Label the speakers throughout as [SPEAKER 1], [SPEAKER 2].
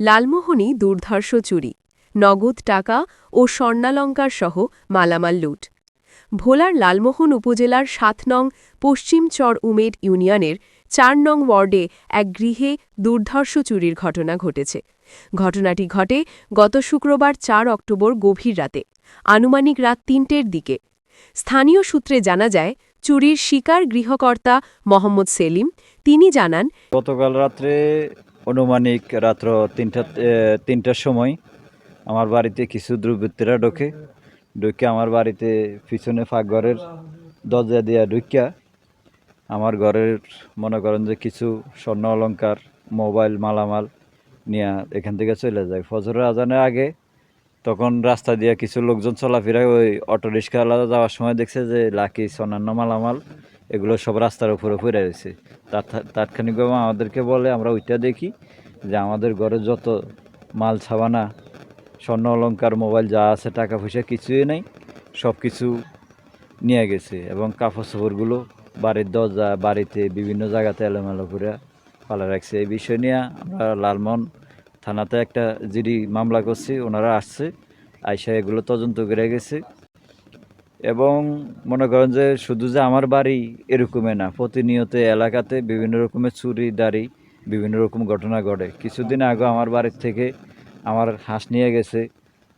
[SPEAKER 1] লালমোহনী দুর্ধর্ষ চুরি, নগদ টাকা ও স্বর্ণালঙ্কার সহ মালামাল লুট। ভোলার লালমোহন উপজেলার সাত নং পশ্চিম চর উমেদ ইউনিয়নের চার নং ওয়ার্ডে এক গৃহে দুর্ধর্ষ চুরির ঘটনা ঘটেছে। ঘটনাটি ঘটে গত শুক্রবার চার অক্টোবর গভীর রাতে, আনুমানিক রাত তিনটের দিকে। স্থানীয় সূত্রে জানা যায়, চুরির শিকার গৃহকর্তা মোহাম্মদ সেলিম, তিনি জানান,
[SPEAKER 2] গতকাল রাত্রে অনুমানিক রাত্র তিনটা তিনটার সময় আমার বাড়িতে কিছু দুর্বৃত্তরা ঢোকে। ঢুকে আমার বাড়িতে পিছনে ফাঁকঘরের দরজা দিয়া ঢুকিয়া আমার ঘরের মনে করেন যে কিছু স্বর্ণ অলংকার মোবাইল, মালামাল নিয়ে এখান থেকে চলে যায়। ফজরের আজানের আগে তখন রাস্তা দিয়ে কিছু লোকজন চলাফেরা ওই অটো রিক্সাওয়ালা যাওয়ার সময় দেখছে যে লাকি অন্যান্য মালামাল এগুলো সব রাস্তার উপরে পড়ে রয়েছে। তাৎ- তাৎক্ষণিকভাবে আমাদেরকে বলে, আমরা ওইটা দেখি যে আমাদের ঘরে যত মাল ছাবানা স্বর্ণ অলঙ্কার মোবাইল যা আছে, টাকা পয়সা কিছুই নেই সব কিছু নিয়ে গেছে এবং কাপড় চোপড়গুলো বাড়ির দরজা, বাড়িতে বিভিন্ন জায়গাতে এলোমেলো করে পালা রাখছে। এই বিষয় নিয়ে আমরা লালমোহন থানাতে একটা জিডি মামলা করছি, ওনারা আসছে, আইসা এগুলো তদন্ত করে গেছে। এবং মনে করেন যে শুধু যে আমার বাড়ি এরকমে না, প্রতিনিয়ত এলাকাতে বিভিন্ন রকমের চুরি দাড়ি বিভিন্ন রকম ঘটনা ঘটে। কিছুদিন আগে আমার বাড়ির থেকে আমার হাঁস নিয়ে গেছে,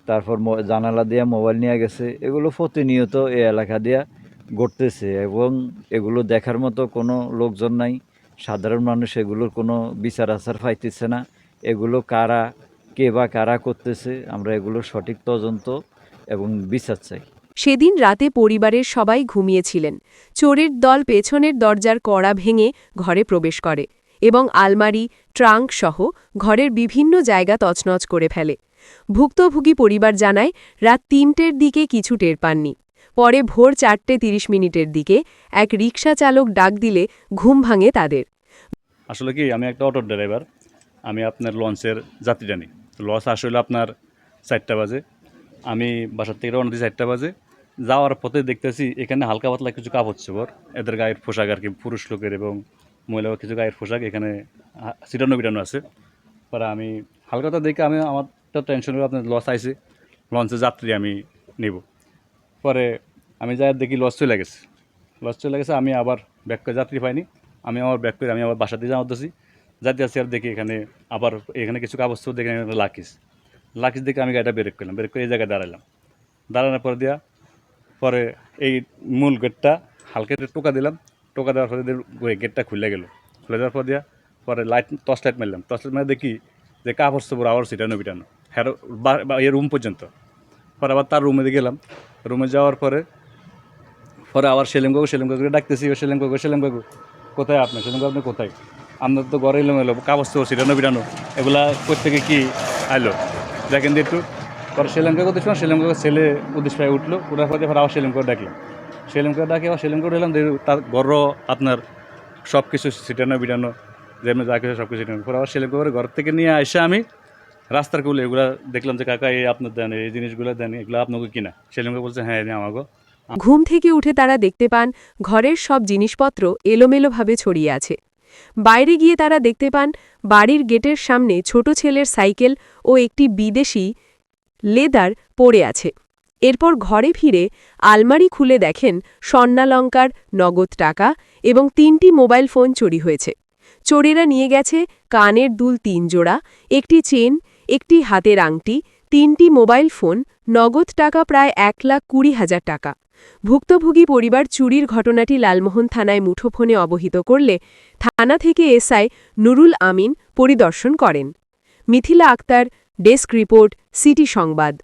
[SPEAKER 2] তারপর জানালা দিয়ে মোবাইল নিয়ে গেছে, এগুলো প্রতিনিয়ত এই এলাকা দিয়া ঘটতেছে এবং এগুলো দেখার মতো কোনো লোকজন নাই, সাধারণ মানুষ এগুলোর কোনো বিচার আচার পাইতেছে না, এগুলো কারা, কে বা কারা করতেছে, আমরা এগুলো সঠিক তদন্ত এবং বিচার চাই।
[SPEAKER 1] সেদিন রাতে পরিবারের সবাই ঘুমিয়েছিলেন। চোরের দল পেছনের দরজার কড়া ভেঙে ঘরে প্রবেশ করে এবং আলমারি, ট্রাঙ্ক সহ ঘরের বিভিন্ন জায়গা তছনছ করে ফেলে। ভুক্তভোগী পরিবার জানায়, রাত তিনটের দিকে কিছু টের পাননি। পরে ভোর চারটে তিরিশ মিনিটের দিকে এক রিকশা চালক ডাক দিলে ঘুম ভাঙে তাদের।
[SPEAKER 3] আসলে কি, আমি একটা অটো ড্রাইভার, আমি আপনার লঞ্চের যাত্রী জানি লঞ্চ আসলে আপনার চারটা বাজে। আমি বাসার থেকে রওনা চারটা বাজে। যাওয়ার পথে দেখতেছি এখানে হালকা পাতলা কিছু কাপড় চোপড় এদের গায়ের পোশাক আর কি, পুরুষ লোকের এবং মহিলা কিছু গায়ের পোশাক এখানে ছিটানো বিটানো আছে। পরে আমি হালকাটা দেখে আমি আমার তো টেনশন হলো আপনার লস আইছে। লঞ্চে যাত্রী আমি নিব। পরে আমি যাই দেখি লস চলে গেছে। লস চলে গেছে, আমি আবার ব্যাক করে যাত্রী পাইনি। আমি আমার ব্যাক করে আমি আবার বাসাতে যাওয়া হতেছি যাতে আসি আর দেখি এখানে আবার এখানে কিছু কাগজ দেখে লাকিস লাকিস দেখে আমি গাড়িটা ব্রেক করলাম। ব্রেক করে এই জায়গায় দাঁড়ালাম দাঁড়ানোর পর দিয়া পরে এই মূল গেটটা হালকা টোকা দিলাম। টোকা দেওয়ার পরে গেটটা খুলে গেল। খুলে দেওয়ার পর দিয়া পরে লাইট টর্চ লাইট মারলাম। টর্চ লাইট মারে দেখি যে কাপড় চোপড় আবার ছিটানো বিটানো হ্যাঁ এই রুম পর্যন্ত। পরে আবার তার রুমে গেলাম। রুমে যাওয়ার পরে পরে আবার সেলিম কাকু, সেলিম কাকুকে ডাকতেছি ও সেলিম কাকু সেলিম কাকু, কোথায় আপনি? সেলিম কাকু, আপনি কোথায়? আপনার তো ঘরে এলো এলো কাগজ তো ছিটানো বিটানো এগুলা কোথেকে কি আইলো? দেখেন একটু। পরে শ্রীলঙ্কা দেখলাম সেলিম কাকু ছেলে উদ্দেশ্য পায়ে উঠল। উঠার পরে আবার কাকু ডাকলাম। কাকু ডাকে আবার এলাম দেখি তার ঘর আপনার সব কিছু ছিটানো, বিটানো, যেমন যা কিছু সব কিছু ছিটানো। পরে আবার সেলিম কাকুর ঘর থেকে নিয়ে এসে আমি রাস্তার কুলে এগুলো দেখলাম যে, কাকা, এই আপনার দেন, এই জিনিসগুলো দেন, এগুলো আপনাকে কিনা? শ্রীলঙ্কা বলছে হ্যাঁ আমাকে
[SPEAKER 1] ঘুম থেকে উঠে তারা দেখতে পান, ঘরের সব জিনিসপত্র এলোমেলোভাবে ছড়িয়ে আছে। বাইরে গিয়ে তারা দেখতে পান, বাড়ির গেটের সামনে ছোট ছেলের সাইকেল ও একটি বিদেশি লেদার পড়ে আছে। এরপর ঘরে ফিরে আলমারি খুলে দেখেন স্বর্ণালঙ্কার, নগদ টাকা এবং তিনটি মোবাইল ফোন চুরি হয়েছে। চোরেরা নিয়ে গেছে কানের দুল তিন জোড়া, একটি চেন, একটি হাতের আংটি, তিনটি মোবাইল ফোন, নগদ টাকা প্রায় এক লাখ কুড়ি হাজার টাকা। ভুক্তভোগী পরিবার চুরির ঘটনাটি লালমোহন থানায় মুঠোফোনে অবহিত করলে থানা থেকে এসআই নুরুল আমিন পরিদর্শন করেন। Mithila Akter desk report City Sangbad.